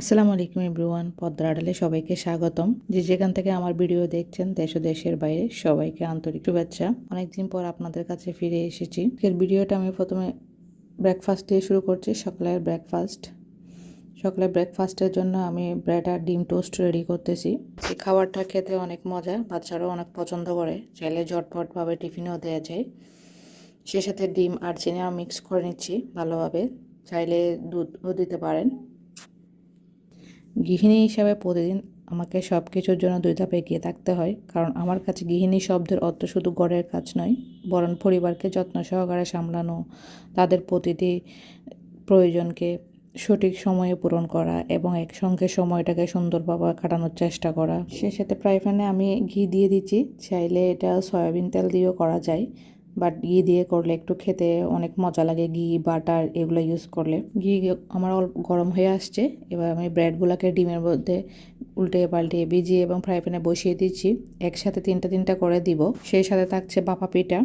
আসসালামু আলাইকুম এভরিওয়ান পদ্মা আড়ালে সবাইকে স্বাগতম। যে যেখান থেকে আমার ভিডিও দেখছেন, দেশ ও দেশের বাইরে সবাইকে আন্তরিক শুভেচ্ছা। অনেকদিন পর আপনাদের কাছে ফিরে এসেছি। এর ভিডিওটা আমি প্রথমে ব্রেকফাস্ট দিয়ে শুরু করছি, সকালের ব্রেকফাস্ট সকালের ব্রেকফাস্টের জন্য আমি ব্রেড আর ডিম টোস্ট রেডি করতেছি। এই খাবারটা খেতে অনেক মজা, বাচ্চারাও অনেক পছন্দ করে। চাইলে ঝটপটভাবে টিফিনেও দেওয়া যায়। সে সাথে ডিম আর চিনি মিক্স করে নিচ্ছি ভালোভাবে। চাইলে দুধও দিতে পারেন। গৃহিণী হিসাবে প্রতিদিন আমাকে সব কিছুর জন্য দুই ধাপে এগিয়ে থাকতে হয়। কারণ আমার কাছে গৃহিণী শব্দের অর্থ শুধু গড়ের কাজ নয়, বরং পরিবারকে যত্ন সহকারে সামলানো, তাদের প্রতিটি প্রয়োজনকে সঠিক সময়ে পূরণ করা এবং একসঙ্গে সময়টাকে সুন্দরভাবে কাটানোর চেষ্টা করা। সে সাথে প্রায় ফ্যানে আমি ঘি দিয়ে দিচ্ছি। চাইলে এটা সয়াবিন তেল দিয়েও করা যায়। বাট ঘি দিয়ে করলে একটু খেতে অনেক মজা লাগে। ঘি, বাটার এগুলো ইউজ করলে। ঘি আমার অল্প গরম হয়ে আসছে। এবার আমি ব্রেডগুলোকে ডিমের মধ্যে উল্টে পাল্টে ভিজিয়ে এবং ফ্রাই প্যানে বসিয়ে দিচ্ছি। একসাথে তিনটা তিনটা করে দিব। সেই সাথে থাকছে বাপা পিঠা।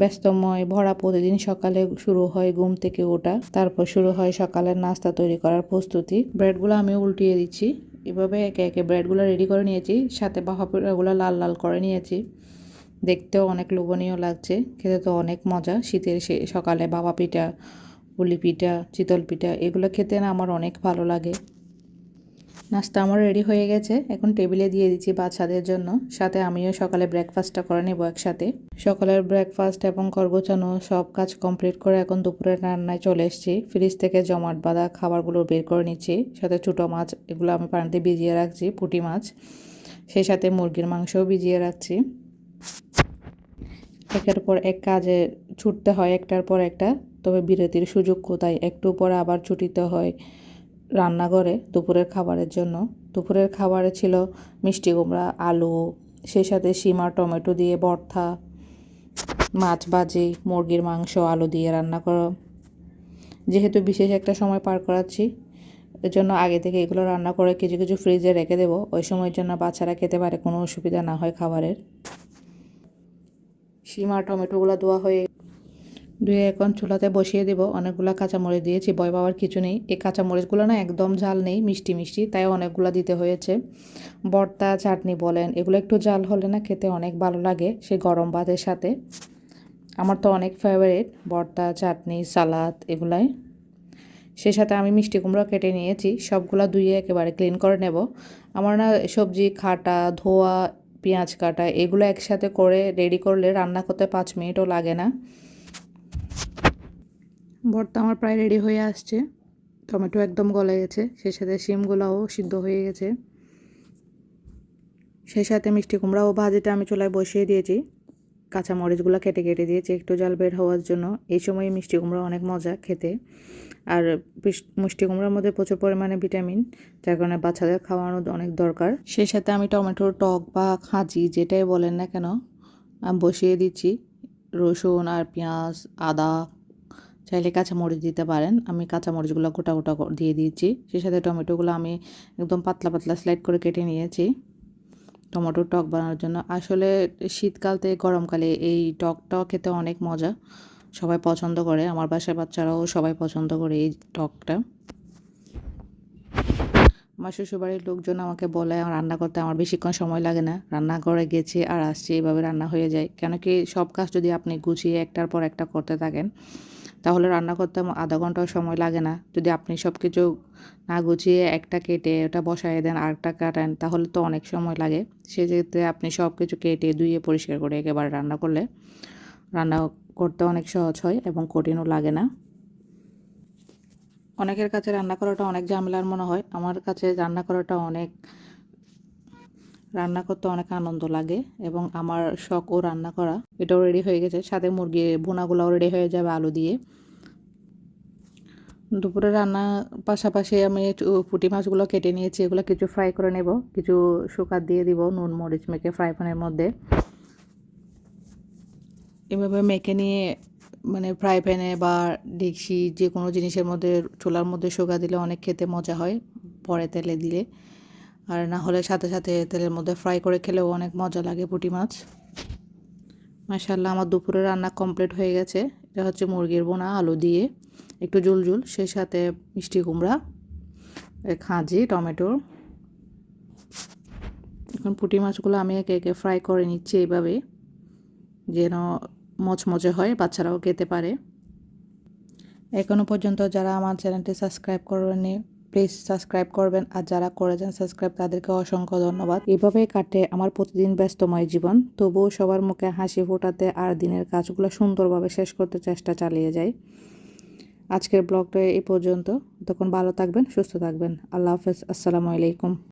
ব্যস্তময় ভরা প্রতিদিন সকালে শুরু হয় ঘুম থেকে ওঠা। তারপর শুরু হয় সকালের নাস্তা তৈরি করার প্রস্তুতি। ব্রেডগুলো আমি উল্টিয়ে দিচ্ছি। এভাবে একে একে ব্রেডগুলো রেডি করে নিয়েছি। সাথে বাপা পিঠাগুলো লাল লাল করে নিয়েছি। দেখতেও অনেক লোভনীয় লাগছে। খেতে তো অনেক মজা। শীতের সে, সকালে বাবা পিঠা, পুলি পিঠা, চিতল পিঠা, এগুলো খেতে না আমার অনেক ভালো লাগে। নাস্তা আমার রেডি হয়ে গেছে। এখন টেবিলে দিয়ে দিচ্ছি বাচ্চাদের জন্য। সাথে আমিও সকালে ব্রেকফাস্টটা করে নেব একসাথে। সকালের ব্রেকফাস্ট এবং খরগোছানো সব কাজ কমপ্লিট করে এখন দুপুরের রান্নায় চলে এসেছি। ফ্রিজ থেকে জমাট বাঁধা খাবারগুলো বের করে নিচ্ছি। সাথে ছোটো মাছ, এগুলো আমি পানিতে ভিজিয়ে রাখছি, পুঁটি মাছ। সেই সাথে মুরগির মাংসও ভিজিয়ে রাখছি। একের পর এক কাজে ছুটতে হয়, একটার পর একটা। তবে বিরতির সুযোগ কোথায়? একটু পরে আবার ছুটিতে হয় রান্নাঘরে দুপুরের খাবারের জন্য। দুপুরের খাবারে ছিল মিষ্টি কুমড়া, আলু, সেই সাথে সীমা টমেটো দিয়ে ভর্তা, মাছ ভাজি, মুরগির মাংস, আলু দিয়ে রান্না করো। যেহেতু বিশেষ একটা সময় পার করাচ্ছি জন্য আগে থেকে এগুলো রান্না করে কিছু কিছু ফ্রিজে রেখে দেবো। ওই সময়ের জন্য বাচ্চারা খেতে পারে, কোনো অসুবিধা না হয় খাবারের। সীমা টমেটোগুলো ধোয়া হয়ে ধুয়ে এখন চুলাতে বসিয়ে দেবো। অনেকগুলো কাঁচামরিচ দিয়েছি, ভয় পাওয়ার কিছু নেই। এই কাঁচামরিচগুলো না একদম ঝাল নেই, মিষ্টি মিষ্টি, তাই অনেকগুলো দিতে হয়েছে। ভর্তা, চাটনি বলেন, এগুলো একটু জাল হলে না খেতে অনেক ভালো লাগে সে গরম ভাতের সাথে। আমার তো অনেক ফেভারিট ভর্তা, চাটনি, সালাদ এগুলাই। সে সাথে আমি মিষ্টি কুমড়ো কেটে নিয়েছি, সবগুলো ধুয়ে একেবারে ক্লিন করে নেব। আমার না সবজি, খাটা, ধোয়া পেঁয়াজ কাটা, এগুলো একসাথে করে রেডি করলে রান্না করতে পাঁচ মিনিটও লাগে না। ভর্তা আমার প্রায় রেডি হয়ে আসছে। টমেটো একদম গলে গেছে, সেই সাথে শিমগুলোও সিদ্ধ হয়ে গেছে। সেই সাথে মিষ্টি কুমড়া ও ভাজিটা আমি চুলায় বসিয়ে দিয়েছি। কাঁচা মরিচগুলো কেটে কেটে দিয়েছি, একটু জাল বের হওয়ার জন্য। এই সময় মিষ্টি কুমড়া অনেক মজা খেতে। আর মিষ্টি কুমড়ার মধ্যে প্রচুর পরিমাণে ভিটামিন, যার কারণে বাচ্চাদের খাওয়ানো অনেক দরকার। সেই সাথে আমি টমেটোর টক বা খাঁচি যেটাই বলেন না কেন, আমি বসিয়ে দিচ্ছি। রসুন আর পেঁয়াজ, আদা, চাইলে কাঁচামরিচ দিতে পারেন। আমি কাঁচামরিচগুলো গোটা গোটা দিয়ে দিয়েছি সেই সাথে টমেটোগুলো আমি একদম পাতলা পাতলা স্লাইড করে কেটে নিয়েছি। টমেটোর টক বানানোর জন্য। আসলে শীতকালতে গরমকালে এই টকটাও খেতে অনেক মজা। সবাই পছন্দ করে, আমার বাসার বাচ্চারাও সবাই পছন্দ করে এই টকটা। আমার শ্বশুরবাড়ির লোকজন আমাকে বলে, আমার রান্না করতে আমার বেশিক্ষণ সময় লাগে না। রান্না করে গেছি আর আসছি, এভাবে রান্না হয়ে যায়। কেন কি সব কাজ যদি আপনি গুছিয়ে একটার পর একটা করতে থাকেন, তাহলে রান্না করতে আধা ঘন্টাও সময় লাগে না। যদি আপনি সব কিছু না গুছিয়ে একটা কেটে ওটা বসায় দেন, আরেকটা কাটেন, তাহলে তো অনেক সময় লাগে। সেক্ষেত্রে আপনি সব কিছু কেটে ধুয়ে পরিষ্কার করে একেবারে রান্না করলে, রান্না করতে অনেক সহজ হয় এবং কঠিনও লাগে না। অনেকের কাছে রান্না করাটা অনেক ঝামেলার মনে হয়। আমার কাছে রান্না করাটা অনেক, রান্না করতে অনেক আনন্দ লাগে এবং আমার শখও রান্না করা। এটাও রেডি হয়ে গেছে। সাথে মুরগির বোনাগুলোও রেডি হয়ে যাবে আলু দিয়ে। দুপুরে রান্না পাশাপাশি আমি পুঁটি মাছগুলো কেটে নিয়েছি। এগুলো কিছু ফ্রাই করে নেব। কিছু শুকার দিয়ে দিব, নুন, মরিচ মেখে ফ্রাই প্যানের মধ্যে। এভাবে মেখে নিয়ে মানে ফ্রাই প্যানে বা ডেকসি যে কোনো জিনিসের মধ্যে, চুলার মধ্যে শুকা দিলে অনেক খেতে মজা হয়, পরে তেলে দিলে। আর না হলে সাথে সাথে তেলের মধ্যে ফ্রাই করে খেলেও অনেক মজা লাগে পুঁটি মাছ। মাসাল্লাহ আমার দুপুরে রান্না কমপ্লিট হয়ে গেছে। এটা হচ্ছে মুরগির বোনা, আলু দিয়ে, একটু জুল জুল সেই সাথে মিষ্টি কুমড়া খাঁজি টমেটো। এখন পুঁটি মাছগুলো আমি একে একে ফ্রাই করে নিচ্ছি এইভাবে, যেন মচমচে হয়, বাচ্চারাও খেতে পারে। এখনও পর্যন্ত যারা আমার চ্যানেলটি সাবস্ক্রাইব করেননি, প্লিজ সাবস্ক্রাইব করবেন। আর যারা করেছেন সাবস্ক্রাইব, তাদেরকে অসংখ্য ধন্যবাদ। এভাবেই কাটে আমার প্রতিদিন ব্যস্তময় জীবন। তবুও সবার মুখে হাসি ফোটাতে আর দিনের কাজগুলো সুন্দরভাবে শেষ করতে চেষ্টা চালিয়ে যাই। আজকের ব্লগটা এই পর্যন্ত। তখন ভালো থাকবেন, সুস্থ থাকবেন। আল্লাহ হাফেজ। আসসালামু আলাইকুম।